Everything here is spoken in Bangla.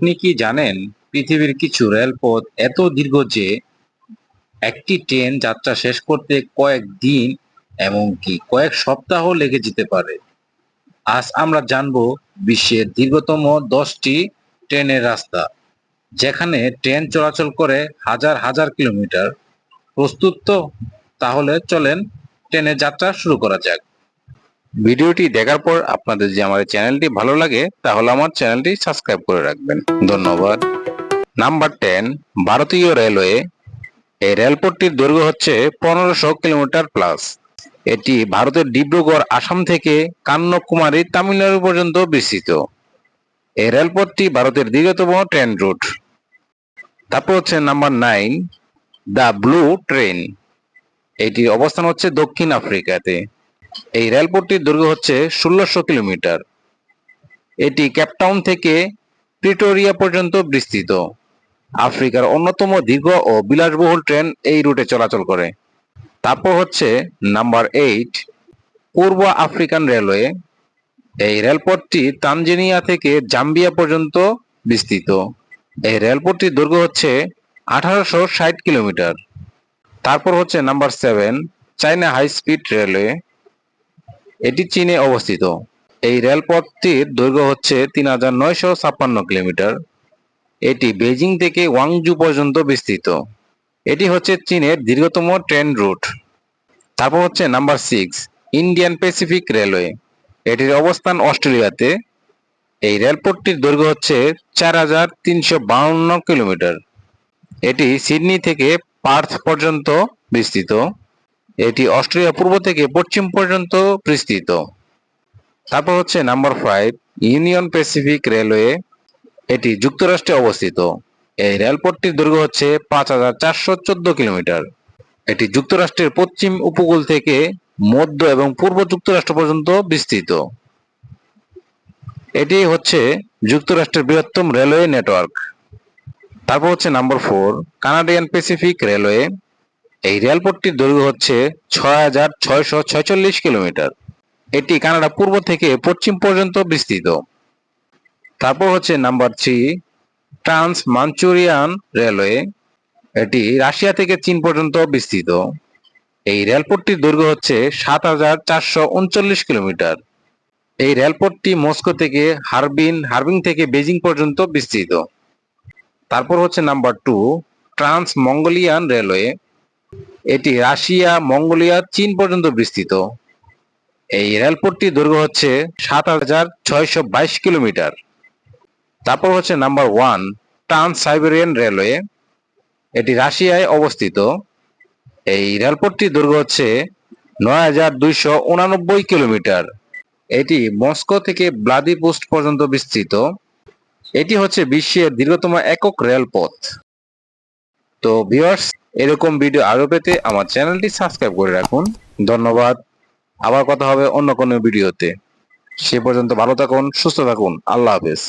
আপনি কি জানেন পৃথিবীর কিছু রেলপথ এত দীর্ঘ যে একটি ট্রেন যাত্রা শেষ করতে কয়েক দিন এমনকি কয়েক সপ্তাহ লেগে যেতে পারে? আজ আমরা জানব বিশ্বের দীর্ঘতম দশটি ট্রেনের রাস্তা, যেখানে ট্রেন চলাচল করে হাজার হাজার কিলোমিটার। প্রস্তুত তো? তাহলে চলেন ট্রেনের যাত্রা শুরু করা যাক। ভিডিওটি দেখার পর আপনাদের যদি আমার চ্যানেলটি ভালো লাগে, তাহলে আমার চ্যানেলটি সাবস্ক্রাইব করে রাখবেন। ধন্যবাদ। নাম্বার টেন, ভারতীয় রেলওয়ে। এই রেলপথটির দৈর্ঘ্য হচ্ছে পনেরোশো কিলোমিটার প্লাস। এটি ভারতের ডিব্রুগড়, আসাম থেকে কান্যাকুমারী, তামিলনাড়ু পর্যন্ত বিস্তৃত। এই রেলপথটি ভারতের দীর্ঘতম ট্রেন রুট। তারপর হচ্ছে number nine, the blue train. এটির অবস্থান হচ্ছে দক্ষিণ আফ্রিকাতে। এই রেলপথটির দৈর্ঘ্য হচ্ছে ষোলোশো কিলোমিটার। এটি ক্যাপটাউন থেকে প্রিটোরিয়া পর্যন্ত বিস্তৃত। আফ্রিকার অন্যতম দীর্ঘ ও বিলাসবহুল ট্রেন এই রুটে চলাচল করে। তারপর হচ্ছে নাম্বার এইট, পূর্ব আফ্রিকান রেলওয়ে। এই রেলপথটি তানজেনিয়া থেকে জাম্বিয়া পর্যন্ত বিস্তৃত। এই রেলপথটির দৈর্ঘ্য হচ্ছে আঠারোশো ষাট কিলোমিটার। তারপর হচ্ছে number seven, China high speed railway. এটি চীনে অবস্থিত। এই রেলপথটির দৈর্ঘ্য হচ্ছে তিন হাজার নয়শো ছাপ্পান্ন কিলোমিটার। এটি বেজিং থেকে ওয়াংজু পর্যন্ত বিস্তৃত। এটি হচ্ছে চীনের দীর্ঘতম ট্রেন রুট। তারপর হচ্ছে number six, Indian Pacific railway. এটির অবস্থান অস্ট্রেলিয়াতে। এই রেলপথটির দৈর্ঘ্য হচ্ছে চার হাজার তিনশো বাউন্ন কিলোমিটার। এটি সিডনি থেকে পার্থ পর্যন্ত বিস্তৃত। এটি অস্ট্রেলিয়া পূর্ব থেকে পশ্চিম পর্যন্ত বিস্তৃত। তারপর হচ্ছে number five, Union Pacific railway. এটি যুক্তরাষ্ট্রে অবস্থিত। এই রেলপথটির দৈর্ঘ্য হচ্ছে পাঁচ হাজার চারশো চোদ্দ কিলোমিটার। এটি যুক্তরাষ্ট্রের পশ্চিম উপকূল থেকে মধ্য এবং পূর্ব যুক্তরাষ্ট্র পর্যন্ত বিস্তৃত। এটি হচ্ছে যুক্তরাষ্ট্রের বৃহত্তম রেলওয়ে নেটওয়ার্ক। তারপর হচ্ছে number four, Canadian Pacific railway. এই রেলপথটির দৈর্ঘ্য হচ্ছে ছয় হাজার ছয়শো ছয়চল্লিশ কিলোমিটার। এটি কানাডা পূর্ব থেকে পশ্চিম পর্যন্ত বিস্তৃত। তারপর হচ্ছে number three trans Manchurian railway. এটি রাশিয়া থেকে চীন পর্যন্ত বিস্তৃত। এই রেলপথটির দৈর্ঘ্য হচ্ছে সাত হাজার চারশো উনচল্লিশ কিলোমিটার। এই রেলপথটি মস্কো থেকে হারবিন হারবিন থেকে বেজিং পর্যন্ত বিস্তৃত। তারপর হচ্ছে number two trans Mongolian railway. এটি রাশিয়া, মঙ্গোলিয়া, চীন পর্যন্ত বিস্তৃত। এই রেলপথটির দৈর্ঘ্য হচ্ছে সাত হাজার ছয়শো বাইশ কিলোমিটার। তারপর হচ্ছে number one trans Siberian railway. এটি রাশিয়ায় অবস্থিত। এই রেলপথটির দৈর্ঘ্য হচ্ছে নয় হাজার দুইশো উনানব্বই কিলোমিটার। এটি মস্কো থেকে ব্লাদিপোস্ট পর্যন্ত বিস্তৃত। এটি হচ্ছে বিশ্বের দীর্ঘতম একক রেলপথ। তো ভিউয়ার্স এরকম ভিডিও আরও পেতে আমার চ্যানেলটি সাবস্ক্রাইব করে রাখুন। ধন্যবাদ। আবার কথা হবে অন্য কোনো ভিডিওতে সে পর্যন্ত ভালো থাকুন, সুস্থ থাকুন। আল্লাহ হাফেজ।